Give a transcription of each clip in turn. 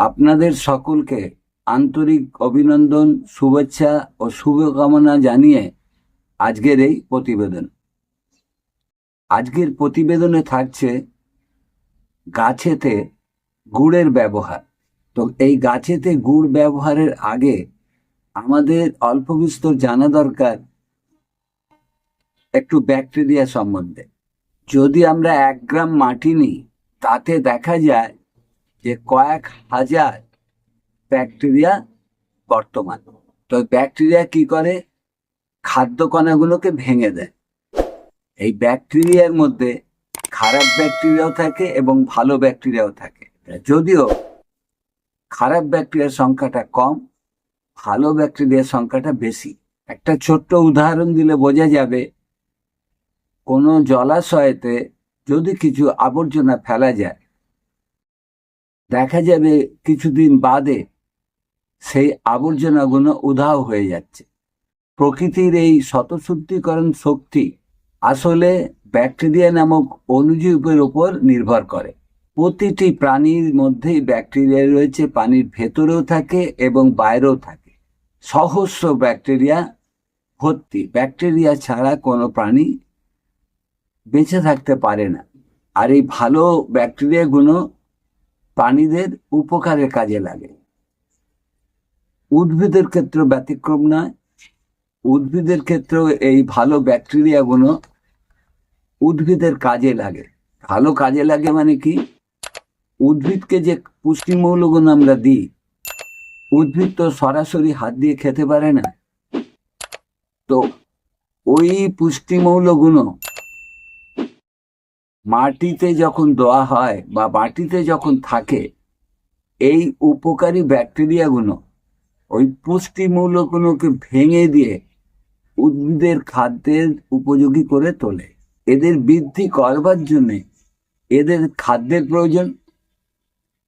আপনাদের সকলকে আন্তরিক অভিনন্দন, শুভেচ্ছা ও শুভকামনা জানিয়ে আজকের এই প্রতিবেদন। আজকের প্রতিবেদনে থাকছে গাছেতে গুড়ের ব্যবহার। তো এই গাছেতে গুড় ব্যবহারের আগে আমাদের অল্প বিস্তর জানা দরকার একটু ব্যাকটেরিয়া সম্বন্ধে। যদি আমরা এক গ্রাম মাটি নিই, তাতে দেখা যায় যে কয়েক হাজার ব্যাকটেরিয়া বর্তমান। তো ব্যাকটেরিয়া কি করে? খাদ্য কণাগুলোকে ভেঙে দেয়। এই ব্যাকটেরিয়ার মধ্যে খারাপ ব্যাকটেরিয়াও থাকে এবং ভালো ব্যাকটেরিয়াও থাকে। যদিও খারাপ ব্যাকটেরিয়ার সংখ্যাটা কম, ভালো ব্যাকটেরিয়ার সংখ্যাটা বেশি। একটা ছোট্ট উদাহরণ দিলে বোঝা যাবে, কোনো জলাশয়েতে যদি কিছু আবর্জনা ফেলা যায় দেখা যাবে কিছুদিন বাদে সেই আবর্জনাগুলো উধাও হয়ে যাচ্ছে। প্রকৃতির এই শতশুদ্ধিকরণ শক্তি আসলে ব্যাকটেরিয়া নামক অণুজীবের উপর নির্ভর করে। প্রতিটি প্রাণীর মধ্যেই ব্যাকটেরিয়া রয়েছে, পানির ভেতরেও থাকে এবং বাইরেও থাকে। সহস্র ব্যাকটেরিয়া ভর্তি। ব্যাকটেরিয়া ছাড়া কোনো প্রাণী বেঁচে থাকতে পারে না। আর এই ভালো ব্যাকটেরিয়াগুলো প্রাণীদের উপকারের কাজে লাগে। উদ্ভিদের ক্ষেত্রে ব্যতিক্রম নয়। উদ্ভিদের ক্ষেত্রেও এই ভালো ব্যাকটেরিয়াগুলো উদ্ভিদের কাজে লাগে। ভালো কাজে লাগে মানে কি? উদ্ভিদকে যে পুষ্টিমৌলগুলো আমরা দিই, উদ্ভিদ তো সরাসরি হাত দিয়ে খেতে পারে না। তো ওই পুষ্টিমৌলগুলো মাটিতে যখন দেওয়া হয় বা মাটিতে যখন থাকে, এই উপকারী ব্যাকটেরিয়াগুলো ওই পুষ্টিমূলগুলোকে ভেঙে দিয়ে উদ্ভিদের খাদ্যের উপযোগী করে তোলে। এদের বৃদ্ধি করবার জন্যে এদের খাদ্যের প্রয়োজন।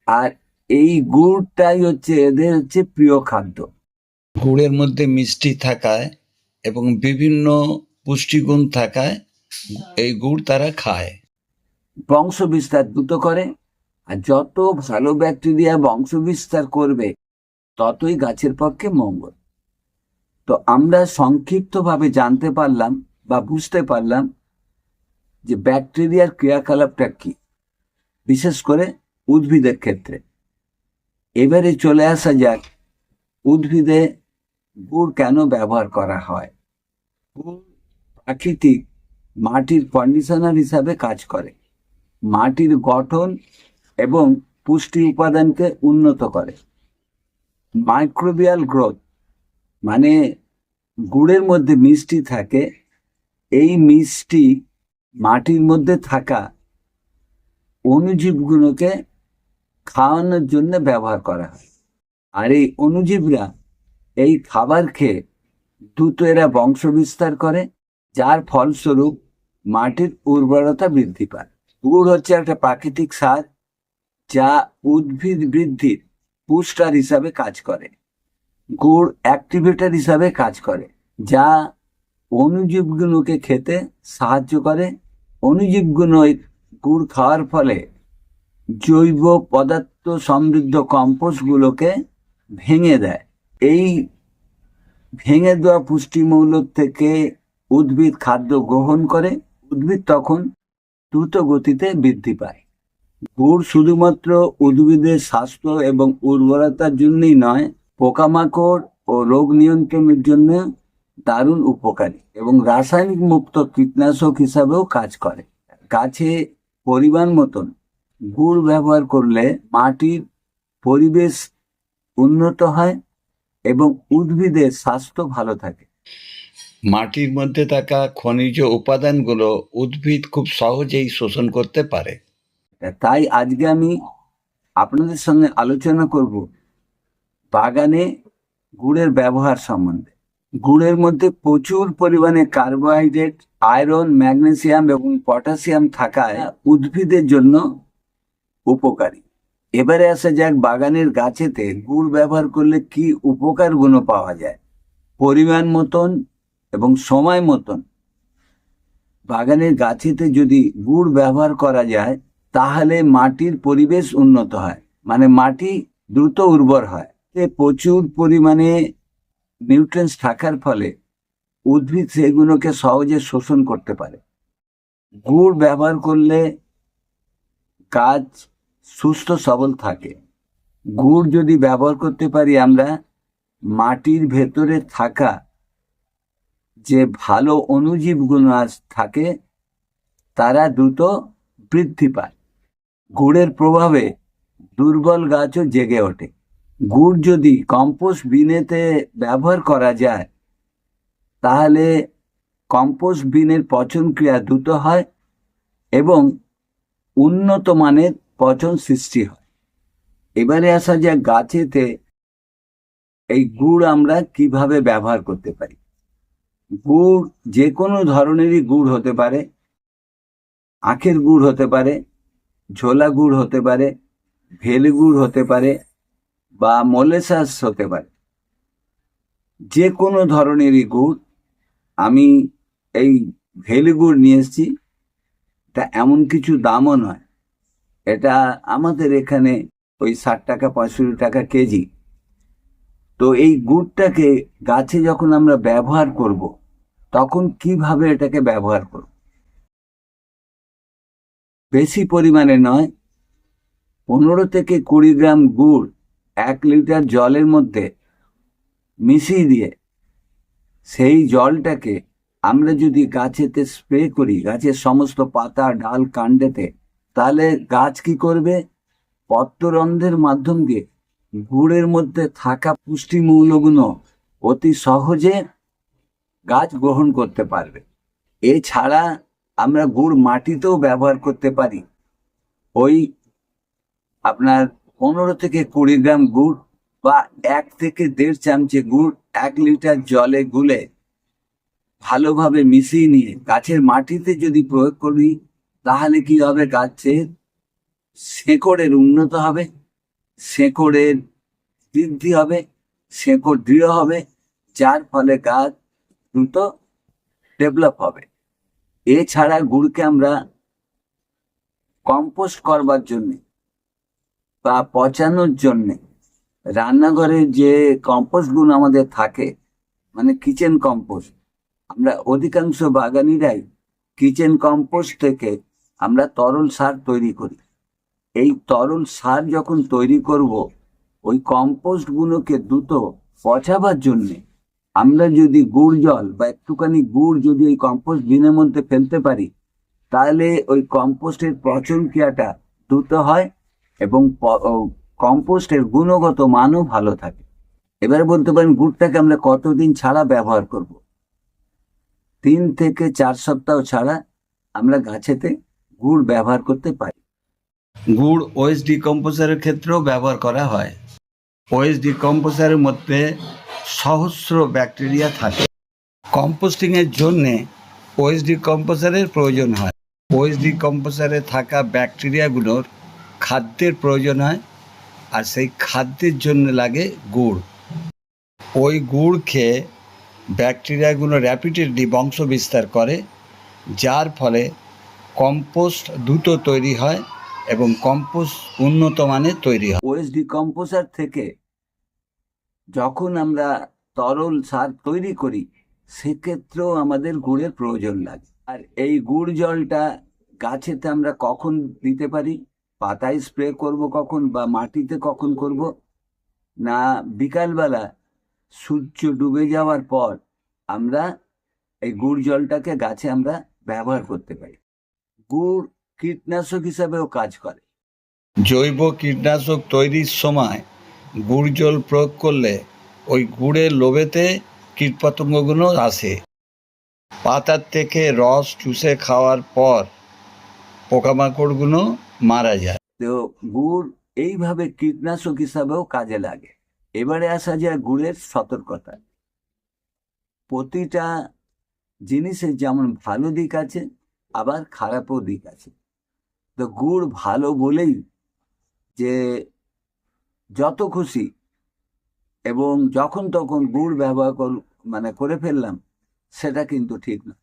আর এই গুড়টাই হচ্ছে, এদের হচ্ছে প্রিয় খাদ্য। গুড়ের মধ্যে মিষ্টি থাকায় এবং বিভিন্ন পুষ্টিগুণ থাকায় এই গুড় তারা খায়। বংশ বিস্তার দ্রুত করে, আর যত ভালো ব্যাকটেরিয়া বংশ বিস্তার করবে, ততই গাছের পক্ষে মঙ্গল। তো আমরা সংক্ষিপ্তভাবে জানতে পারলাম বা বুঝতে পারলাম যে ব্যাকটেরিয়ার ক্রিয়াকলাপটা কি, বিশেষ করে উদ্ভিদের ক্ষেত্রে। এবারে চলে আসা যাক, উদ্ভিদে গুড় কেন ব্যবহার করা হয়? গুড় প্রাকৃতিক মাটির কন্ডিশনার হিসাবে কাজ করে। মাটির গঠন এবং পুষ্টি উপাদানকে উন্নত করে। মাইক্রোবিয়াল গ্রোথ মানে গুড়ের মধ্যে মিষ্টি থাকে, এই মিষ্টি মাটির মধ্যে থাকা অণুজীবগুলোকে খাওয়ানোর জন্য ব্যবহার করা হয়। আর এই অণুজীবরা এই খাবার খেয়ে দ্রুত এরা বংশ বিস্তার করে, যার ফলস্বরূপ মাটির উর্বরতা বৃদ্ধি পায়। গুড় হচ্ছে একটা প্রাকৃতিক সার যা উদ্ভিদ বৃদ্ধির বুস্টার হিসাবে কাজ করে। গুড় অ্যাক্টিভেটার হিসাবে কাজ করে, যা অণুজীবগুলোকে খেতে সাহায্য করে। অণুজীবগুলো গুড় খাওয়ার ফলে জৈব পদার্থ সমৃদ্ধ কম্পোস্টগুলোকে ভেঙে দেয়। এই ভেঙে দেওয়া পুষ্টিমৌল থেকে উদ্ভিদ খাদ্য গ্রহণ করে। উদ্ভিদ তখন দ্রুত গতিতে বৃদ্ধি পায়। গুড় শুধুমাত্র উদ্ভিদের স্বাস্থ্য এবং উর্বরতার জন্যই নয়, পোকামাকড় ও রোগ নিয়ন্ত্রণের জন্য দারুণ উপকারী এবং রাসায়নিক মুক্ত কীটনাশক হিসাবেও কাজ করে। গাছে পরিমাণ মতন গুড় ব্যবহার করলে মাটির পরিবেশ উন্নত হয় এবং উদ্ভিদের স্বাস্থ্য ভালো থাকে। মাটির মধ্যে থাকা খনিজ উপাদানগুলো উদ্ভিদ খুব সহজেই শোষণ করতে পারে। তাই আজকে আমি আপনাদের সঙ্গে আলোচনা করব বাগানে গুড়ের ব্যবহার সম্বন্ধে। গুড়ের মধ্যে প্রচুর পরিমাণে কার্বোহাইড্রেট, আয়রন, ম্যাগনেসিয়াম এবং পটাশিয়াম থাকায় উদ্ভিদের জন্য উপকারী। এবারে আসা যাক বাগানের গাছেতে গুড় ব্যবহার করলে কি উপকারগুলো পাওয়া যায়। পরিমাণ মতন এবং সময় মতন বাগানের গাছেতে যদি গুড় ব্যবহার করা যায়, তাহলে মাটির পরিবেশ উন্নত হয়। মানে মাটি দ্রুত উর্বর হয়। প্রচুর পরিমাণে নিউট্রিয়েন্টস থাকার ফলে উদ্ভিদ সেগুলোকে সহজে শোষণ করতে পারে। গুড় ব্যবহার করলে গাছ সুস্থ সবল থাকে। গুড় যদি ব্যবহার করতে পারি আমরা, মাটির ভেতরে থাকা যে ভালো অণুজীবগুলো আজ থাকে, তারা দ্রুত বৃদ্ধি পায়। গুড়ের প্রভাবে দুর্বল গাছও জেগে ওঠে। গুড় যদি কম্পোস্ট বিনেতে ব্যবহার করা যায়, তাহলে কম্পোস্ট বিনের পচন ক্রিয়া দ্রুত হয় এবং উন্নত মানের পচন সৃষ্টি হয়। এবারে আসা যাক গাছেতে এই গুড় আমরা কীভাবে ব্যবহার করতে পারি। গুড় যে কোনো ধরনেরই গুড় হতে পারে। আখের গুড় হতে পারে, ঝোলা গুড় হতে পারে, ভেল গুড় হতে পারে বা মোলেসাস হতে পারে। যে কোনো ধরনেরই গুড়, আমি এই ভেল গুড় নিয়ে এসেছি। তা এমন কিছু দামও নয়। এটা আমাদের এখানে ওই ষাট টাকা, পঁয়ষট্টি টাকা কেজি। তো এই গুড়টাকে গাছে যখন আমরা ব্যবহার করব তখন কীভাবে এটাকে ব্যবহার করব? বেশি পরিমাণে নয়, পনেরো থেকে কুড়ি গ্রাম গুড় এক লিটার জলের মধ্যে মিশিয়ে দিয়ে সেই জলটাকে আমরা যদি গাছেতে স্প্রে করি, গাছের সমস্ত পাতা, ডাল, কাণ্ডেতে, তাহলে গাছ কি করবে? পত্ররন্ধ্রের মাধ্যম দিয়ে গুড়ের মধ্যে থাকা পুষ্টিমূলগুলো অতি সহজে গাছ গ্রহণ করতে পারবে। এছাড়া আমরা গুড় মাটিতেও ব্যবহার করতে পারি। ওই আপনার পনেরো থেকে কুড়ি গ্রাম গুড় বা এক থেকে দেড় চামচে গুড় এক লিটার জলে গুলে ভালোভাবে মিশিয়ে নিয়ে গাছের মাটিতে যদি প্রয়োগ করি, তাহলে কি হবে? গাছের শেকড়ের উন্নত হবে, শেকড়ের বৃদ্ধি হবে, শেকড় দৃঢ় হবে, যার ফলে গাছ দ্রুত ডেভেলপ হবে। এছাড়া গুড়কে আমরা কম্পোস্ট করবার জন্যে বা পচানোর জন্যে রান্নাঘরে যে কম্পোস্ট কম্পোস্টগুলো আমাদের থাকে মানে কিচেন কম্পোস্ট আমরা অধিকাংশ বাগানিরাই কিচেন কম্পোস্ট থেকে আমরা তরল সার তৈরি করি। এই তরল সার যখন তৈরি করব, ওই কম্পোস্টগুলোকে দ্রুত পচাবার জন্যে আমরা যদি গুড় জল বা একটুখানি গুড় যদি ওই কম্পোস্ট বিনের মধ্যে ফেলতে পারি, তাহলে ওই কম্পোস্টের পচন ক্রিয়াটা দ্রুত হয় এবং কম্পোস্টের গুণগত মানও ভালো থাকে। এবারে বলতে পারেন গুড়টাকে আমরা কতদিন ছাড়া ব্যবহার করব? তিন থেকে চার সপ্তাহ ছাড়া আমরা গাছেতে গুড় ব্যবহার করতে পারি। গুড় ওয়েস্ট ডিকম্পোজারের ক্ষেত্রেও ব্যবহার করা হয়। ওয়েস্ট ডিকম্পোজারের মধ্যে সহস্র ব্যাকটেরিয়া থাকে। কম্পোস্টিংয়ের জন্যে ওয়েস্ট ডিকম্পোজারের প্রয়োজন হয়। ওয়েস্ট ডিকম্পোজারে থাকা ব্যাকটেরিয়াগুলোর খাদ্যের প্রয়োজন হয় আর সেই খাদ্যের জন্য লাগে গুড়। ওই গুড় খেয়ে ব্যাকটেরিয়াগুলো র্যাপিডলি বংশ বিস্তার করে, যার ফলে কম্পোস্ট দ্রুত তৈরি হয় এবং কম্পোস্ট উন্নত মানের তৈরি হয়। ওয়েস্ট ডিকম্পোজার থেকে যখন আমরা তরল সার তৈরি করি, সেক্ষেত্রেও আমাদের গুড়ের প্রয়োজন লাগে। আর এই গুড় জলটা গাছেতে আমরা কখন দিতে পারি? পাতায় স্প্রে করব কখন বা মাটিতে কখন করব? না বিকালবেলা সূর্য ডুবে যাওয়ার পর আমরা এই গুড় জলটাকে গাছে আমরা ব্যবহার করতে পারি। গুড় কীটনাশক হিসাবেও কাজ করে। জৈব কীটনাশক তৈরির সময় গুড় জল প্রয়োগ করলে ওই গুড়ের লোভেতে কীটপতঙ্গগুলো আসে। পাতার থেকে রস চুষে খাওয়ার পর পোকামাকড়গুলো মারা যায়। তো গুড় এইভাবে কীটনাশক হিসাবেও কাজে লাগে। এবারে আসা যায় গুড়ের সতর্কতা। প্রতিটা জিনিসের যেমন ভালো দিক আছে আবার খারাপও দিক আছে। তো গুড় ভালো বলেই যে যত খুশি এবং যখন তখন গুড় ব্যবহার কর মানে করে ফেললাম সেটা কিন্তু ঠিক না।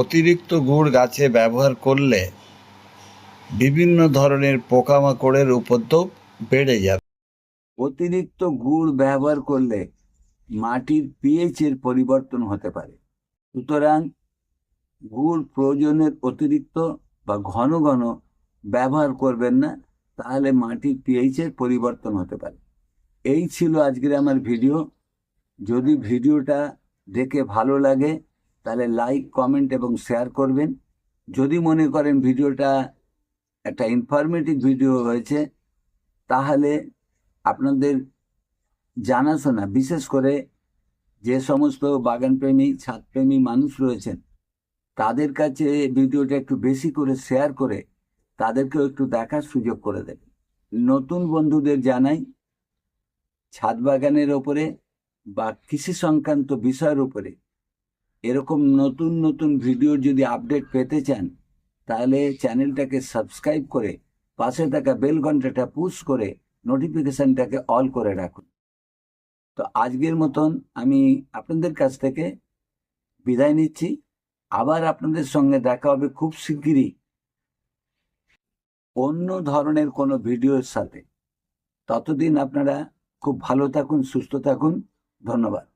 অতিরিক্ত গুড় গাছে ব্যবহার করলে বিভিন্ন ধরনের পোকামাকড়ের উপদ্রব বেড়ে যাবে। অতিরিক্ত গুড় ব্যবহার করলে মাটির পিএইচ এর পরিবর্তন হতে পারে। সুতরাং গুড় প্রয়োজনের অতিরিক্ত বা ঘন ঘন ব্যবহার করবেন না, তাহলে মাটির পিএইচের পরিবর্তন হতে পারে। এই ছিল আজকের আমার ভিডিও। যদি ভিডিওটা দেখে ভালো লাগে, তাহলে লাইক কমেন্ট এবং শেয়ার করবেন। যদি মনে করেন ভিডিওটা একটা ইনফরমেটিভ ভিডিও হয়েছে, তাহলে আপনাদের জানাশোনা, বিশেষ করে যে সমস্ত বাগানপ্রেমী, ছাদপ্রেমী মানুষ রয়েছেন তাদের কাছে ভিডিওটা একটু বেশি করে শেয়ার করে তাদেরকেও একটু দেখার সুযোগ করে দেবেন নতুন বন্ধুদের জানাই ছাদ বাগানের ওপরে বা কৃষি সংক্রান্ত বিষয়ের উপরে এরকম নতুন নতুন ভিডিওর যদি আপডেট পেতে চান, তাহলে চ্যানেলটাকে সাবস্ক্রাইব করে পাশে থাকা বেল ঘন্টাটা পুশ করে নোটিফিকেশনটাকে অল করে রাখুন। তো আজকের মতন আমি আপনাদের কাছ থেকে বিদায় নিচ্ছি। আবার আপনাদের সঙ্গে দেখা হবে খুব শিগগিরই অন্য ধরনের কোনো ভিডিওর সাথে। ততদিন আপনারা খুব ভালো থাকুন, সুস্থ থাকুন। ধন্যবাদ।